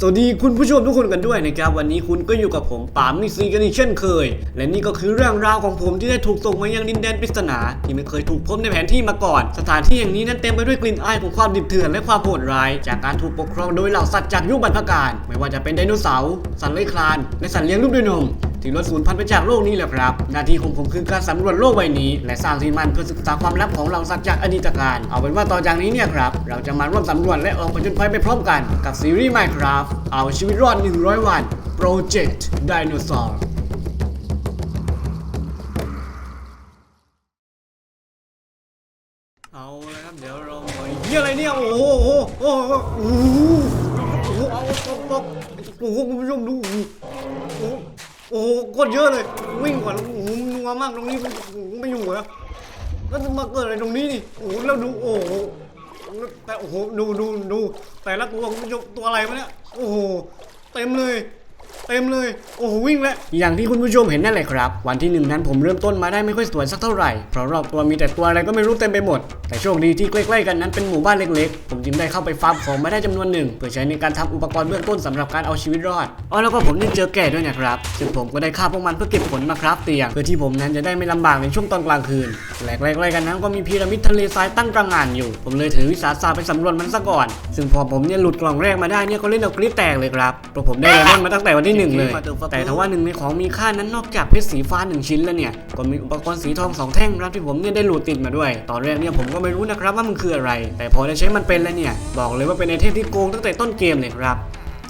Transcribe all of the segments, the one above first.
สวัสดีคุณผู้ชมทุกคนกันด้วยนะครับ วันนี้คุณก็อยู่กับผมปามมิซีกันอีกเช่นเคย และนี่ก็คือเรื่องราวของผมที่ได้ถูกส่งมายังดินแดนปริศนา ที่ไม่เคยถูกพบในแผนที่มาก่อน สถานที่แห่งนี้นั้นเต็มไปด้วยกลิ่นอายของความดิบเถื่อนและความโหดร้าย จากการถูกปกครองโดยเหล่าสัตว์จากยุคบรรพกาลไม่ว่าจะเป็นไดโนเสาร์สัตว์เลื้อยคลานและสัตว์เลี้ยงลูกด้วยนม ที่ลดสูญพันธุ์ไปจากโลกนี้แหละครับ หน้าที่ของผมคือการสำรวจโลกใบนี้ และสร้างที่มันเพื่อศึกษาความลับของเราสัตว์จากอดีตการเอาเป็นว่าต่อจากนี้เนี่ยครับ เราจะมาร่วมสำรวจและออกผจญภัยไปพร้อมกันกับซีรีส์ Minecraft เอาชีวิตรอด 100 วัน Project Dinosaur เอาละครับเดี๋ยวเราเฮียอะไรเนี่ยโอ้โหโอ้โหโอ้โหโอ้โหเอาตกตกโอ้โหคุณผู้ชมดูโอ้โห โอ้โหโคตรเยอะเลย วิ่งก่อนโอ้โหนัวมากตรงนี้โอ้โหไม่อยู่แล้วแล้วจะมาเกิดอะไรตรงนี้นี่โอ้โหแล้วดูโอ้โหแต่โอ้โหดูดูดูแต่ละตัวคุณผู้ชมตัวอะไรวะเนี่ยโอ้โหเต็มเลย เต็มเลย โอ้โหวิ่งแล้ว อย่างที่คุณผู้ชมเห็นนั่นแหละครับ วันที่หนึ่งนั้นผมเริ่มต้นมาได้ไม่ค่อยสวยสักเท่าไหร่ เพราะรอบตัวมีแต่ตัวอะไรก็ไม่รู้เต็มไปหมด แต่โชคดีที่ใกล้ๆกันนั้นเป็นหมู่บ้านเล็กๆ ผมจึงได้เข้าไปฟาร์มของมาได้จำนวนหนึ่ง เพื่อใช้ในการทำอุปกรณ์เบื้องต้นสำหรับการเอาชีวิตรอด อ๋อแล้วก็ผมยังเจอแก่ด้วยนะครับซึ่งผมก็ได้ฆ่าพวกมันเพื่อเก็บผลมาครับเตียง เพื่อที่ผมนั้นจะได้ไม่ลำบากในช่วงตอนกลางคืนและใกล้ๆกันนั้นก็มีพีระมิดทะเลทรายตั้งกลางงานอยู่ ผมเลยถือวิสาสะไปสำรวจมันซะก่อน ซึ่งพอผมเนี่ยหลุดกล่องแรกมาได้เนี่ยก็เล่นเอากรี๊ดแตกเลยครับเพราะผมได้ไดมอนมาตั้งแต่วันที่หนึ่งเลย แต่ถ้าว่าหนึ่งในของมีค่านั้นนอกจากเพชรสีฟ้าหนึ่งชิ้นแล้วเนี่ย ก็มีอุปกรณ์สีทองสองแท่งครับที่ผมเนี่ยได้หลุดติดมาด้วย ตอนแรกเนี่ยผมก็ไม่รู้นะครับว่ามันคืออะไร แต่พอได้ใช้มันเป็นแล้วเนี่ย บอกเลยว่าเป็นไอเทมที่โกงตั้งแต่ต้นเกมเลยครับ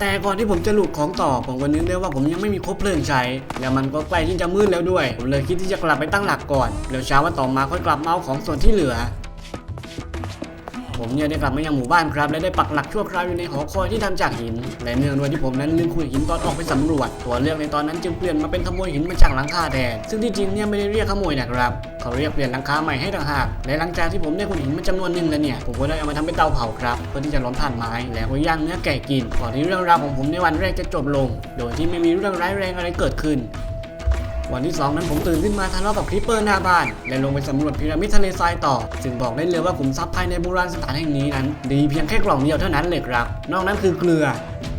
แต่ก่อนที่ผมจะหลุดของต่อผมก็นึกได้ว่าผมยังไม่มีครบเพลิงใช้ แล้วมันก็ใกล้ที่จะมืดแล้วด้วย ผมเลยคิดที่จะกลับไปตั้งหลักก่อน แล้วเช้าวันต่อมาค่อยกลับมาเอาของส่วนที่เหลือ ผมเนี่ยได้กลับมายังหมู่บ้านครับ และได้ปักหลักชั่วคราวอยู่ในหอคอยที่ทำจากหิน และเนื่องด้วยที่ผมนั้นลืมขุดหินตอนออกไปสำรวจ ตัวเลือกในตอนนั้นจึงเปลี่ยนมาเป็นขโมยหินมาจากหลังคาแทนซึ่งที่จริงเนี่ยไม่ได้เรียกขโมยนะครับเขาเรียกเปลี่ยนหลังคาใหม่ให้ต่างหากและหลังจากที่ผมได้ขุดหินมาจำนวนหนึ่งแล้วเนี่ยผมก็ได้เอามาทำเป็นเตาเผาครับเพื่อที่จะร้อนถ่านไม้แล้วก็ย่างเนื้อแกะกินก่อนที่เรื่องราวของผมในวันแรกจะจบลง โดยที่ไม่มีเรื่องร้ายแรงอะไรเกิดขึ้น วันที่ 2 นั้นผมตื่นขึ้นมาทะเลาะกับคริปเปอร์หน้าบ้าน และลงไปสำรวจพีระมิดทะเลทรายต่อซึ่งบอกได้เลยว่าขุมทรัพย์ภายในโบราณสถานแห่งนี้นั้น ดีเพียงแค่กล่องเดียวเท่านั้นเลยครับนอกนั้นคือเกลือ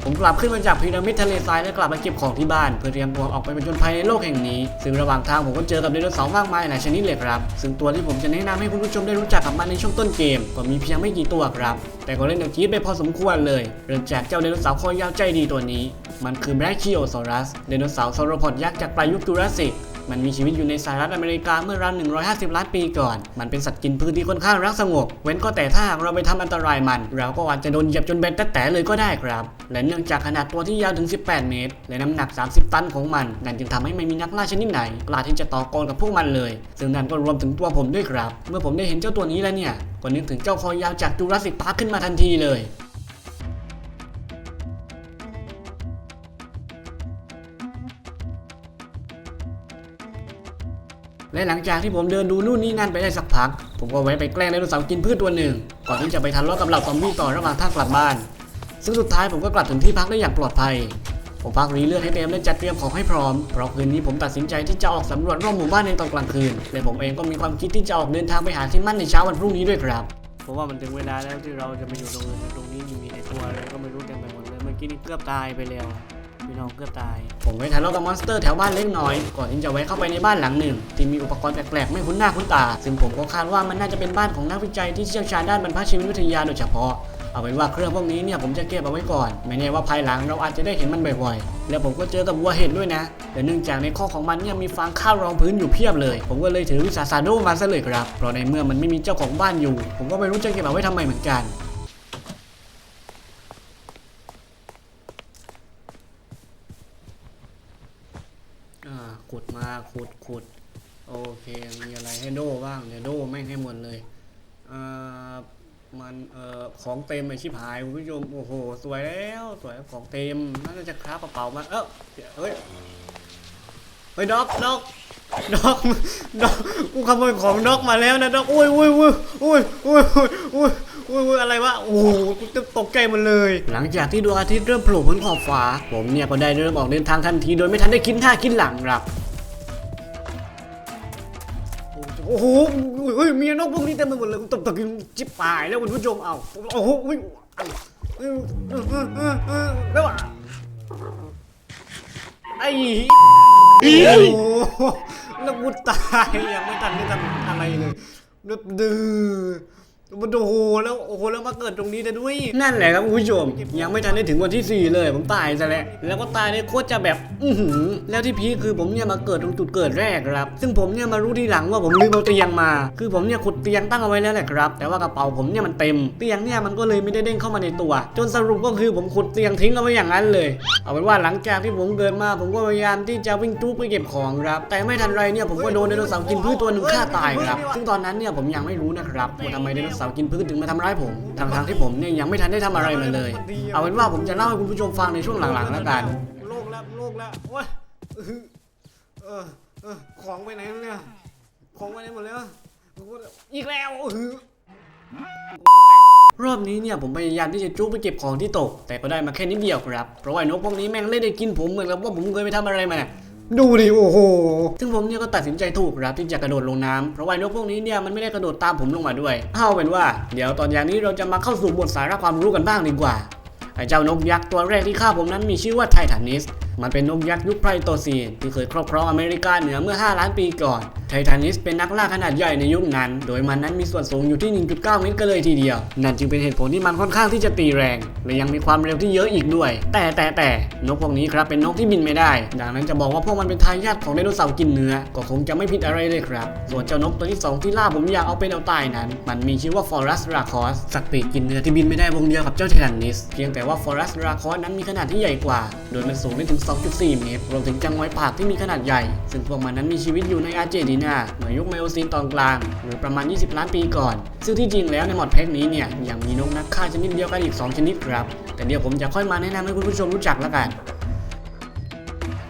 ผมกลับขึ้นมาจากพีระมิดทะเลทรายและกลับมาเก็บของที่บ้าน เพื่อเตรียมตัวออกไปผจญภัยในโลกแห่งนี้ ซึ่งระหว่างทางผมก็เจอกับไดโนเสาร์มากมายหลายชนิดเลยครับ ซึ่งตัวที่ผมจะแนะนำให้คุณผู้ชมได้รู้จักกับมันในช่วงต้นเกมก็มีเพียงไม่กี่ตัวครับ แต่ก็เล่นกับจี๊ดไปพอสมควรเลย เริ่มจากเจ้าไดโนเสาร์คอยาวใจดีตัวนี้ มันคือแบรคิโอซอรัสไดโนเสาร์ซอโรพอดยักษ์จากปลายยุคจูราสสิก มันมีชีวิตอยู่ในสหรัฐอเมริกาเมื่อราว150 ล้านปีก่อน มันเป็นสัตว์กินพืชที่ค่อนข้างรักสงบ เว้นก็แต่ถ้าหากเราไปทำอันตรายมัน เราก็อาจจะโดนเหยียบจนเบ็ดแตะเลยก็ได้ครับ และเนื่องจากขนาดตัวที่ยาวถึง 18 เมตร และน้ำหนัก 30 ตันของมัน นั่นจึงทำให้ไม่มีนักล่าชนิดไหนกล้าที่จะต่อกรกับพวกมันเลย ซึ่งนั่นก็รวมถึงตัวผมด้วยครับ เมื่อผมได้เห็นเจ้าตัวนี้แล้วเนี่ย ก็นึกถึงเจ้าคอยาวจากจูราสสิกพาร์คขึ้นมาทันทีเลย และหลังจากที่ผมเดินดูนู่นนี่นั่นไปได้สักพัก ผมก็แวะไปแกล้งไดโนเสาร์กินพืชตัวหนึ่ง ก่อนที่จะไปทะเลาะกับเหล่าซอมบี้ต่อระหว่างทางกลับบ้าน ซึ่งสุดท้ายผมก็กลับถึงที่พักได้อย่างปลอดภัย ผมพักรีเลือดให้เต็มและจัดเตรียมของให้พร้อม เพราะคืนนี้ผมตัดสินใจที่จะออกสำรวจรอบหมู่บ้านในตอนกลางคืน และผมเองก็มีความคิดที่จะออกเดินทางไปหาที่มั่นในเช้าวันพรุ่งนี้ด้วยครับเพราะว่ามันถึงเวลาแล้วที่เราจะมาอยู่ตรงนี้ตรงนี้มีในตัวอะไรก็ไม่รู้เต็มไปหมดเลยเมื่อกี้นี่เกือบตายไปแล้ว พี่น้องเกือบตาย ผมไปทะเลาะกับมอนสเตอร์แถวบ้านเล็กน้อย ก่อนที่จะแวะเข้าไปในบ้านหลังหนึ่ง ที่มีอุปกรณ์แปลกๆไม่คุ้นหน้าคุ้นตา ซึ่งผมก็คาดว่ามันน่าจะเป็นบ้านของนักวิจัยที่เชี่ยวชาญด้านบรรพชีวิตวิทยาโดยเฉพาะเอาเป็นว่าเครื่องพวกนี้เนี่ยผมจะเก็บเอาไว้ก่อน ไม่แน่ว่าภายหลังเราอาจจะได้เห็นมันบ่อยๆ แล้วผมก็เจอกับวัวเห็ดด้วยนะ แต่เนื่องจากในข้อของมันเนี่ยมีฟางข้าวรองพื้นอยู่เพียบเลย ผมก็เลยถือวิสาสะโดมาซะเลยครับ เพราะในเมื่อมันไม่มีเจ้าของบ้านอยู่ ผมก็ไม่รู้จะเก็บเอาไว้ทำไมเหมือนกัน มาขุดขุดโอเค มีอะไรให้โดบ้างเดี๋ยวโดแม่งให้หมดเลยอ่ามันเอ่อของเต็มไอชิบหายคุณผู้ชมโอ้โห สวยแล้วสวยของเต็มน่าจะคราบกระเป๋ามาเออเฮ้ยเฮ้ยด็อกด็อกด็อกด็อกกูขโมยของด็อกมาแล้วนะด็อกอุ้ยอุ้ยอุ้ยอุ้ยอุ้ยอุ้ยอุ้ยอุ้ยอะไรวะโอ้โหกูจะตกใจหมดเลย หลังจากที่ดวงอาทิตย์เริ่มโผล่บนขอบฟ้า ผมเนี่ยก็ได้เริ่มออกเดินทางทันทีโดยไม่ทันได้คิดท่าคิดหลังครับ โอ้โหเฮ้ยมีนกพวกนี้เต็มไปหมดเลยตบตะกินจิบปายแล้วคุณผู้ชมเอาโอ้โหแล้วอะไอ้โอ้โหแล้วกูตายยังไม่ทันได้ทำอะไรเลยดื้อ โอ้โหแล้วโอ้โหแล้วมาเกิดตรงนี้ได้ด้วย นั่นแหละครับคุณผู้ชม ยังไม่ทันได้ถึงวันที่ 4 เลย ผมตายซะแล้วแล้วก็ตายได้โคตรจะแบบ อือหือแล้วที่พีคคือผมเนี่ยมาเกิดตรงจุดเกิดแรกครับ ซึ่งผมเนี่ยมารู้ทีหลังว่าผมลืมเอาเตียงมา คือผมเนี่ยขุดเตียงตั้งเอาไว้แล้วแหละครับ แต่ว่ากระเป๋าผมเนี่ยมันเต็ม เตียงเนี่ยมันก็เลยไม่ได้เด้งเข้ามาในตัว จนสรุปก็คือผมขุดเตียงทิ้งเอาไว้อย่างนั้นเลย เอาเป็นว่าหลังจากที่ผมเกิดมา ผมก็พยายามที่จะวิ่งจุกไปเก็บของครับแต่ไม่ทันไรเนี่ยผมก็โดนไดโนเสาร์กินพืชตัวหนึ่งฆ่าตายครับซึ่งตอนนั้นเนี่ยผมยังไม่รู้นะครับว่าทำไมไดโนเสาร์กินพืชถึงมาทำร้ายผมทางทางๆที่ผมเนี่ยยังไม่ทันได้ทำอะไรมาเลย เอาเป็นว่าผมจะเล่าให้คุณผู้ชมฟังในช่วงหลังๆแล้วกัน โลกแล้วโลกแล้วโอ้ยเออเออของไปไหนเนี่ยของไปไหนหมดแล้วอีกแล้วรอบนี้เนี่ยผมพยายามที่จะจุกไปเก็บของที่ตก แต่ก็ได้มาแค่นิดเดียวครับ เพราะว่าไอ้นกพวกนี้แม่งเล่นได้กินผมเหมือนกับว่าผมเคยไปทำอะไรมาเนี่ย ดูดิโอ้โห ซึ่งผมเนี่ยก็ตัดสินใจถูกครับที่จะกระโดดลงน้ำเพราะว่าไอ้นกพวกนี้เนี่ยมันไม่ได้กระโดดตามผมลงมาด้วย เอาเป็นว่า เดี๋ยวตอนอย่างนี้เราจะมาเข้าสู่บทสาระความรู้กันบ้างดีกว่า ไอ้เจ้านกยักษ์ตัวแรกที่ฆ่าผมนั้นมีชื่อว่าไททานิส มันเป็นนกยักษ์ยุคไพรโตซีนที่เคยครอบครองอเมริกาเหนือเมื่อ 5 ล้านปีก่อน ไททานิสเป็นนักล่าขนาดใหญ่ในยุคนั้น โดยมันนั้นมีส่วนสูงอยู่ที่ 1.9 เมตรกันเลยทีเดียว นั่นจึงเป็นเหตุผลที่มันค่อนข้างที่จะตีแรง และยังมีความเร็วที่เยอะอีกด้วย แต่แต่แต่นกพวกนี้ครับเป็นนกที่บินไม่ได้ ดังนั้นจะบอกว่าพวกมันเป็นทายาทของไดโนเสาร์กินเนื้อ ก็คงจะไม่ผิดอะไรเลยครับ ส่วนเจ้านกตัวที่สองที่ล่าผมอยากเอาเป็นเอาตายนั้น มันมีชื่อว่าฟอรัสราคอสสัตว์ปีกกินเนื้อที่บินไม่ได้วงเดียวกับเจ้าไททันนิส เพียงแต่ว่าฟอรัสราคอสนั้นมีขนาดที่ใหญ่กว่า โดยมันสูงได้ถึง2.4 เมตร รวมถึงจังไวปากที่มีขนาดใหญ่ ซึ่งพวกมันนั้นมีชีวิตอยู่ในอาร์เจนตินาเมื่อยุคไมโอซีนตอนกลาง หรือประมาณ 20 ล้านปีก่อน ซึ่งที่จริงแล้วในหมอดแพ็กนี้เนี่ยยังมีนกนักฆ่าชนิดเดียวกันอีก 2 ชนิดครับ แต่เดี๋ยวผมจะค่อยมาแนะนำให้คุณผู้ชมรู้จักละกัน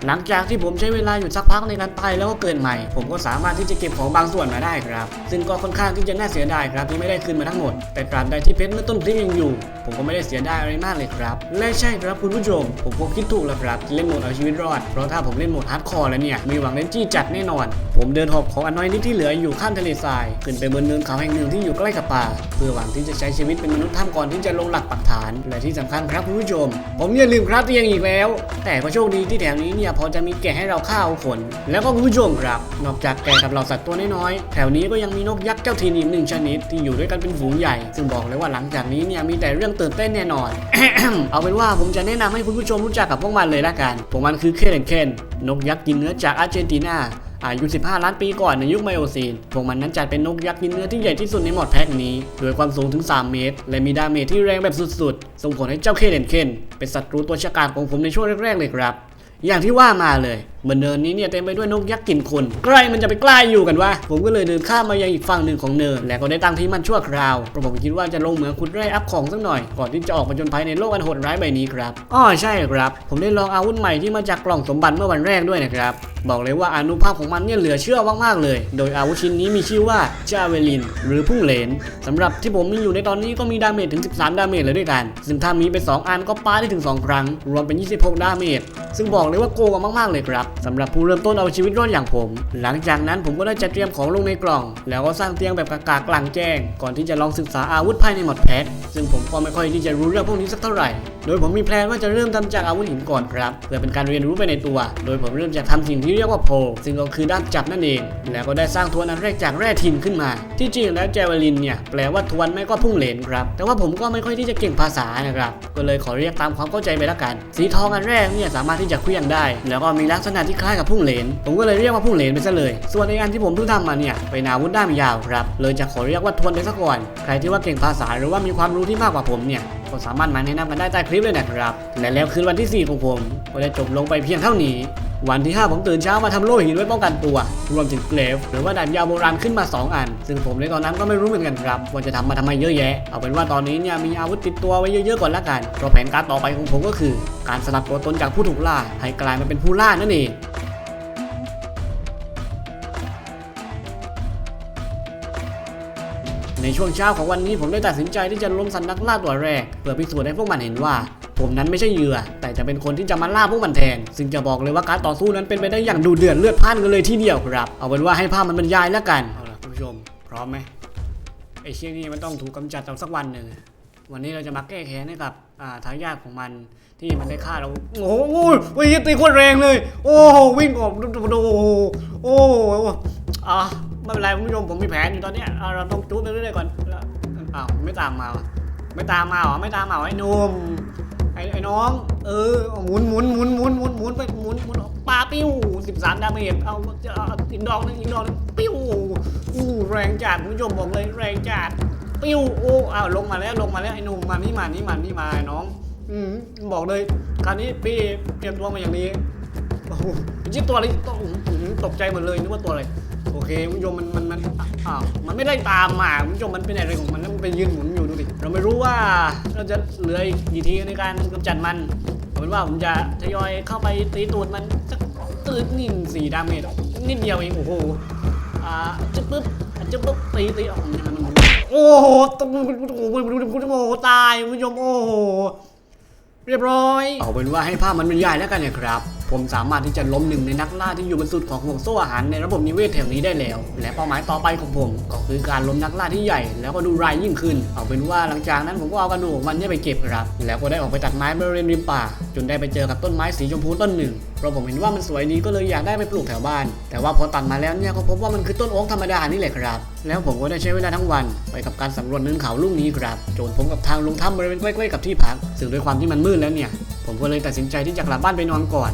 หลังจากที่ผมใช้เวลาอยู่สักพักในการตายแล้วก็เกินใหม่ ผมก็สามารถที่จะเก็บของบางส่วนมาได้ครับ ซึ่งก็ค่อนข้างที่จะน่าเสียดายครับที่ไม่ได้คืนมาทั้งหมด แต่ตราบใดที่เพชรเมื่อต้นคลิปยังอยู่ ผมก็ไม่ได้เสียดายอะไรมากเลยครับ และใช่ครับคุณผู้ชม ผมก็คิดถูกแล้วครับที่เล่นโหมดเอาชีวิตรอด เพราะถ้าผมเล่นโหมดฮาร์ดคอร์แล้วเนี่ยมีหวังเล่นจี้จัดแน่นอน ผมเดินหอบของอันน้อยนิดที่เหลืออยู่ข้ามทะเลทราย ขึ้นไปบนเนินเขาแห่งหนึ่งที่อยู่ใกล้กับป่า เพื่อหวังที่จะใช้ชีวิตเป็นมนุษย์ท่ามก่อนที่จะลงหลักปักฐาน และที่สำคัญครับคุณผู้ชม ผมเนี่ยลืมครับเตียงอีกแล้ว แต่ก็โชคดีที่แถวนี้เนี่ยพอจะมีแกะให้เราฆ่าเอาขน แล้วก็คุณผู้ชมครับ นอกจากแกะกับเหล่าสัตว์ตัวน้อยๆ แถวนี้ก็ยังมีนกยักษ์เจ้าถิ่นอีกหนึ่งชนิด ที่อยู่ด้วยกันเป็นฝูงใหญ่ ซึ่งบอกเลยว่าหลังจากนี้เนี่ยมีแต่เรื่องตื่นเต้นแน่นอน เอาเป็นว่าผมจะแนะนำให้คุณผู้ชมรู้จักกับพวกมันเลยละกัน พวกมันคือเคเรนเคนนกยักษ์กินเนื้อจากอาร์เจนตินาอายุ 15 ล้านปีก่อนในยุคไมโอซีน พวกมันนั้นจัดเป็นนกยักษ์กินเนื้อที่ใหญ่ที่สุดในหมอดแพ็กนี้ โดยความสูงถึง 3 เมตร และมีดาเมจที่แรงแบบสุดๆ ส่งผลให้เจ้าเคเรนเคนเป็นศัตรูตัวฉกาจของผมในช่วงแรกๆเลยครับ อย่างที่ว่ามาเลยบนเนินนี้เนี่ยเต็มไปด้วยนกยักษ์กินคนใครมันจะไปกล้าอยู่กันวะผมก็เลยเดินข้ามมายังอีกฝั่งหนึ่งของเนิน และก็ได้ตั้งที่มันชั่วคราวเพราะผมคิดว่าจะลงเหมืองขุดแร่อัพของสักหน่อย ก่อนที่จะออกมาจนภัยในโลกอันโหดร้ายใบนี้ครับอ้อใช่ครับ ผมได้ลองอาวุธใหม่ที่มาจากกล่องสมบัติเมื่อวันแรกด้วยนะครับบอกเลยว่าอนุภาพของมันเนี่ยเหลือเชื่อมากๆเลย โดยอาวุธชิ้นนี้มีชื่อว่าจาเวลิน หรือพุ่งเลนสำหรับที่ผมมีอยู่ในตอนนี้ก็มีดาเมจถึง 13 ดาเมจเลยด้วยกัน ซึ่งถ้ามีไป 2 อันก็ปาได้ถึง 2 ครั้ง รวมเป็น 26 ดาเมจ ซึ่งบอกเลยว่าโกงมากๆเลยครับสำหรับผู้เริ่มต้นเอาชีวิตรอดอย่างผม หลังจากนั้นผมก็ได้จัดเตรียมของลงในกล่อง แล้วก็สร้างเตียงแบบกากๆกลางแจ้ง ก่อนที่จะลองศึกษาอาวุธภายในหมดแพ็คซึ่งผมก็ไม่ค่อยที่จะรู้เรื่องพวกนี้สักเท่าไหร่ โดยผมมีแพลนว่าจะเริ่มทำจากอาวุธหินก่อนครับ เพื่อเป็นการเรียนรู้ไปในตัว โดยผมเริ่มจากทำสิ่งที่เรียกว่าโพลซึ่งก็คือด้ามจับนั่นเอง แล้วก็ได้สร้างทวนอันแรกจากแร่ทินขึ้นมา ที่จริงแล้วแจวลินเนี่ยแปลว่าทวนไม่ก็พุ่งเหลนครับ แต่ว่าผมก็ไม่ค่อยที่จะเก่งภาษานะครับ ก็เลยขอเรียกตามความเข้าใจไปละกัน สีทองอันแรกเนี่ยสามารถที่จะเคลื่อนได้ แล้วก็มีลักษณะที่คล้ายกับพุ่งเหลน ผมก็เลยเรียกว่าพุ่งเหลนไปซะเลย ส่วนในอันที่ผมเพิ่งทำมาเนี่ยเป็นอาวุธด้ามยาวครับ เลยจะขอเรียกว่าทวนไปซะก่อน ใครที่ว่าเก่งภาษาหรือว่ามีความรู้ที่มากกว่าผมเนี่ยก็สามารถมาแนะนำกันได้ใต้คลิปเลยนะครับและแล้วคืนวันที่ 4 ของผมก็ได้จบลงไปเพียงเท่านี้ วันที่ 5 ผมตื่นเช้ามาทำโล่หินไว้ป้องกันตัว รวมถึงเกรฟหรือว่าดาบยาวโบราณขึ้นมา 2 อัน ซึ่งผมในตอนนั้นก็ไม่รู้เหมือนกันครับว่าจะทำมาทำไมเยอะแยะ เอาเป็นว่าตอนนี้เนี่ยมีอาวุธติดตัวไว้เยอะๆก่อนละกันเพราะแผนการต่อไปของผมก็คือ การสลับตัวตนจากผู้ถูกล่าให้กลายมาเป็นผู้ล่านั่นเอง ในช่วงเช้าของวันนี้ผมได้ตัดสินใจที่จะล้มสันนักล่าตัวแรก เพื่อพิสูจน์ให้พวกมันเห็นว่า ผมนั้นไม่ใช่เหยื่อ แต่จะเป็นคนที่จะมาล่าพวกมันแทน ซึ่งจะบอกเลยว่าการต่อสู้นั้นเป็นไปได้อย่างดูเดือดเลือดพ่านกันเลยทีเดียวครับ เอาเป็นว่าให้ภาพมันบรรยายแล้วกันเอาล่ะคุณผู้ชม พร้อมไหมไอ้เชี่ยนี่มันต้องถูกกำจัดเอาสักวันหนึ่งวันนี้เราจะมาแก้แค้นให้กับอาทายาทของมันที่มันได้ฆ่าเรา โอ้โหโอ้ยตีโคตรแรงเลย โอ้วิ่งออกดูดูโอ้โอ้อ่า ไม่เป็นไรคุณผู้ชมผมมีแผนอยู่ตอนเนี้ยอ่าเราต้องจู๊ดไปเรื่อยๆก่อนแล้วอ้าวไม่ตามมาวะไม่ตามมาเหรอไม่ตามมาเหรอไอ้หนุ่มไอ้ไอ้น้อง เออหมุนหมุนหมุนหมุนหมุนหมุนไปหมุนหมุนปลาปิ้วสิบสามดาเมจเอาเอาอีกดอกนึงอีกดอกนึงปิ้วอู้แรงจัดคุณผู้ชมบอกเลยแรงจัดปิ้วโอ้อ้าวลงมาแล้วลงมาแล้วไอ้หนุ่มมานี่มานี่มานี่มาไอ้น้อง อืมบอกเลยคราวนี้พี่เตรียมตัวมาอย่างนี้โอ้โหชิ้นตัวอะไรต้อหือตกใจหมดเลยนึกว่าตัวอะไร เคคุณผู้ชมมันมันมันอ้าวมันไม่ได้ตามมาคุณผู้ชมมันเป็นอะไรของมันนะมันไปยืนหมุนอยู่ดูดิเราไม่รู้ว่าเราจะเหลืออีกกี่ทีในการกำจัดมันเอาเป็นว่าผมจะทยอยเข้าไปตีตูดมันสักตืดนิ่สี่ดาเมจนิดเดียวเองโอ้โหอ่าจะปึ๊บจะปึ๊บตีตีออกมันมันมันโอ้โหตโอ้โหตายคุณผู้ชมโอ้โหเรียบร้อยเอาเป็นว่าให้ภาพมันบรรยายแล้วกันนะครับ ผมสามารถที่จะล้มหนึ่งในนักล่าที่อยู่บนสุดของห่วงโซ่อาหารในระบบนิเวศแถวนี้ได้แล้ว และเป้าหมายต่อไปของผม ก็คือการล้มนักล่าที่ใหญ่ แล้วก็ดูรายยิ่งขึ้น เอาเป็นว่าหลังจากนั้นผมก็เอากระดูกมันเนี่ยไปเก็บครับ แล้วก็ได้ออกไปตัดไม้บริเวณริมป่า จนได้ไปเจอกับต้นไม้สีชมพูต้นหนึ่งเพราะผมเห็นว่ามันสวยดีก็เลยอยากได้ไปปลูกแถวบ้าน แต่ว่าพอตัดมาแล้วเนี่ยก็พบว่ามันคือต้นโอ๊กธรรมดานี่แหละครับ แล้วผมก็ได้ใช้เวลาทั้งวัน ไปกับการสำรวจเนินเขาลูกนี้ครับจนผมกับทางลงถ้ำบริเวณใกล้ๆกับที่พักซึ่งด้วยความที่มันมืดแล้วเนี่ย ผมก็เลยตัดสินใจที่จะกลับบ้านไปนอนก่อน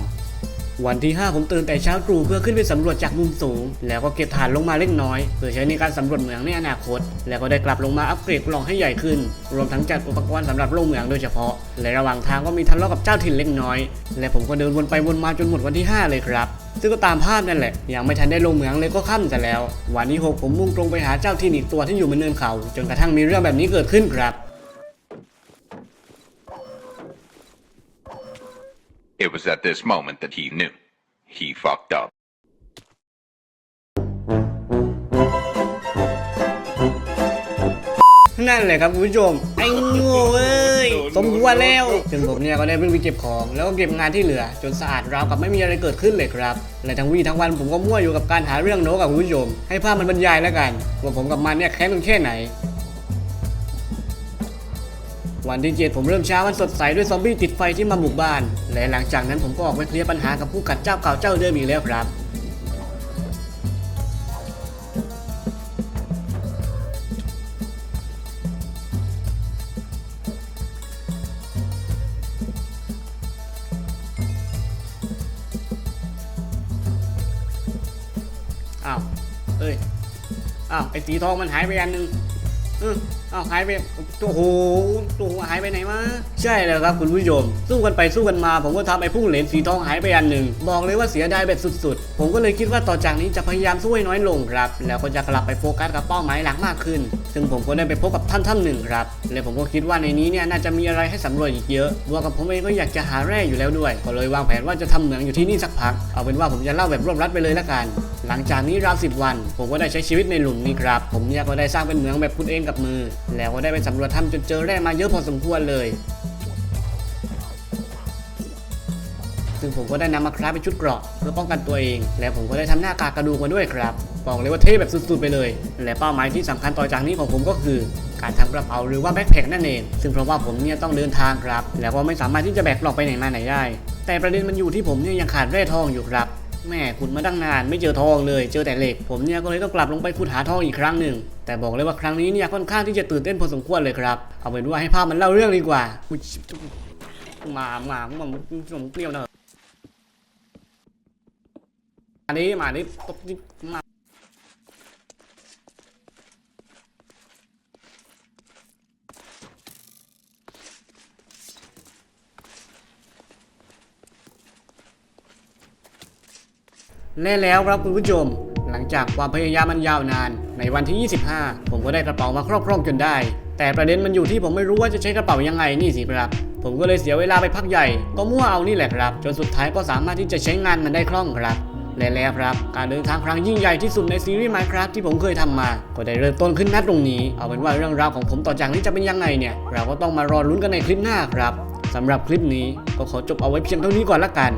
วันที่ 5 ผมตื่นแต่เช้าตรู่เพื่อขึ้นไปสำรวจจากมุมสูง แล้วก็เก็บฐานลงมาเล็กน้อย เพื่อใช้ในการสำรวจเหมืองในอนาคต แล้วก็ได้กลับลงมาอัปเกรดกล่องให้ใหญ่ขึ้น รวมทั้งจัดอุปกรณ์สำหรับลงเหมืองโดยเฉพาะ และระหว่างทางก็มีทะเลาะกับเจ้าถิ่นเล็กน้อย และผมก็เดินวนไปวนมาจนหมดวันที่ 5 เลยครับซึ่งก็ตามภาพนั่นแหละ ยังไม่ทันได้ลงเหมืองเลยก็ค่ำซะแล้ว วันที่ 6 ผมมุ่งตรงไปหาเจ้าถิ่นอีกตัวที่อยู่บนเนินเขา จนกระทั่งมีเรื่องแบบนี้เกิดขึ้นครับ It was at this moment that he knew. He fucked up. นั่นแหละครับคุณผู้ชม ไอ้โง่เอ้ยสมควรแล้วซึ่งผมเนี่ยก็ได้วิ่งไปเก็บของแล้วก็เก็บงานที่เหลือ จนสะอาดราวกับไม่มีอะไรเกิดขึ้นเลยครับและทั้งวี่ทั้งวันผมก็มั่วอยู่กับการหาเรื่องโนกับคุณผู้ชม ให้ภาพมันบรรยายแล้วกันว่าผมกับมันเนี่ยแค้นกันแค่ไหน วันที่เจ็ดผมเริ่มเช้าวันสดใสด้วยซอมบี้ติดไฟที่มาบุกบ้าน และหลังจากนั้นผมก็ออกไปเคลียร์ปัญหากับผู้กัดเจ้าเก่าเจ้าเดิมอีกแล้วครับอ้าวเอ้ย อ้าว ไอ้สีทองมันหายไปอันหนึ่งเออ อ้าวหายไปโอ้โหตัวหายไปไหนมาใช่แล้วครับคุณผู้ชม สู้กันไปสู้กันมา ผมก็ทำไอ้พุ่งเหรนสีทองหายไปอันหนึ่งบอกเลยว่าเสียดายแบบสุดๆ ผมก็เลยคิดว่าต่อจากนี้จะพยายามสู้ให้น้อยลงครับ แล้วก็จะกลับไปโฟกัสกับเป้าหมายหลักมากขึ้น ซึ่งผมก็ได้ไปพบกับท่านท่านหนึ่งครับและผมก็คิดว่าในนี้เนี่ยน่าจะมีอะไรให้สำรวจอีกเยอะบวกกับผมเองก็อยากจะหาแร่อยู่แล้วด้วย ก็เลยวางแผนว่าจะทำเหมืองอยู่ที่นี่สักพัก เอาเป็นว่าผมจะเล่าแบบรวบรัดไปเลยละกัน หลังจากนี้ราวสิบวัน ผมก็ได้ใช้ชีวิตในหลุมนี้ครับ ผมเนี่ยก็ได้สร้างเป็นเหมืองแบบคุณเองกับมือ แล้วก็ได้ไปสำรวจถ้ำจนเจอแร่มาเยอะพอสมควรเลยซึ่งผมก็ได้นำมาคราฟเป็นชุดเกราะเพื่อป้องกันตัวเอง และผมก็ได้ทำหน้ากากกระดูกมาด้วยครับ บอกเลยว่าเท่แบบสุดๆไปเลย และเป้าหมายที่สำคัญต่อจากนี้ของผมก็คือการทำกระเป๋าหรือว่าแบ็คแพคนั่นเอง ซึ่งเพราะว่าผมเนี่ยต้องเดินทางครับ แล้วก็ไม่สามารถที่จะแบกกล่องไปไหนมาไหนได้ แต่ประเด็นมันอยู่ที่ผมเนี่ยยังขาดแร่ทองอยู่ครับ แม่ขุดมาตั้งนานไม่เจอทองเลย เจอแต่เหล็ก ผมเนี่ยก็เลยต้องกลับลงไปขุดหาทองอีกครั้งหนึ่ง แต่บอกเลยว่าครั้งนี้เนี่ยค่อนข้างที่จะตื่นเต้นพอสมควรเลยครับ เอาเป็นว่าให้ภาพมันเล่าเรื่องดีกว่ามามามาผมเปรี้ยวเนอะอันนี้มาดิตบดิมา และแล้วครับคุณผู้ชม หลังจากความพยายามมันยาวนาน ในวันที่ 25 ผมก็ได้กระเป๋ามาครอบครองจนได้ แต่ประเด็นมันอยู่ที่ผมไม่รู้ว่าจะใช้กระเป๋ายังไงนี่สิครับ ผมก็เลยเสียเวลาไปพักใหญ่ ก็มั่วเอานี่แหละครับ จนสุดท้ายก็สามารถที่จะใช้งานมันได้คล่องครับและแล้วครับการเดินทางครั้งยิ่งใหญ่ที่สุดในซีรีส์ Minecraft ที่ผมเคยทำมา ก็ได้เริ่มต้นขึ้นณตรงนี้ เอาเป็นว่าเรื่องราวของผมต่อจากนี้จะเป็นยังไงเนี่ย เราก็ต้องมารอลุ้นกันในคลิปหน้าครับสำหรับคลิปนี้ก็ขอจบเอาไว้เพียงเท่านี้ก่อนละกัน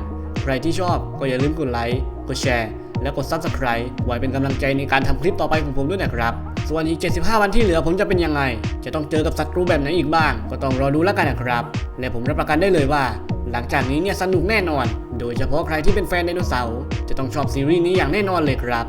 ใครที่ชอบก็อย่าลืมกดไลค์ กดแชร์ และกด Subscribe ไว้เป็นกำลังใจในการทำคลิปต่อไปของผมด้วยนะครับ ส่วนอีก 75 วันที่เหลือผมจะเป็นยังไง จะต้องเจอกับศัตรูแบบไหนอีกบ้าง ก็ต้องรอดูแล้วกันนะครับ และผมรับประกันได้เลยว่า หลังจากนี้เนี่ยสนุกแน่นอน โดยเฉพาะใครที่เป็นแฟนไดโนเสาร์จะต้องชอบซีรีส์นี้อย่างแน่นอนเลยครับ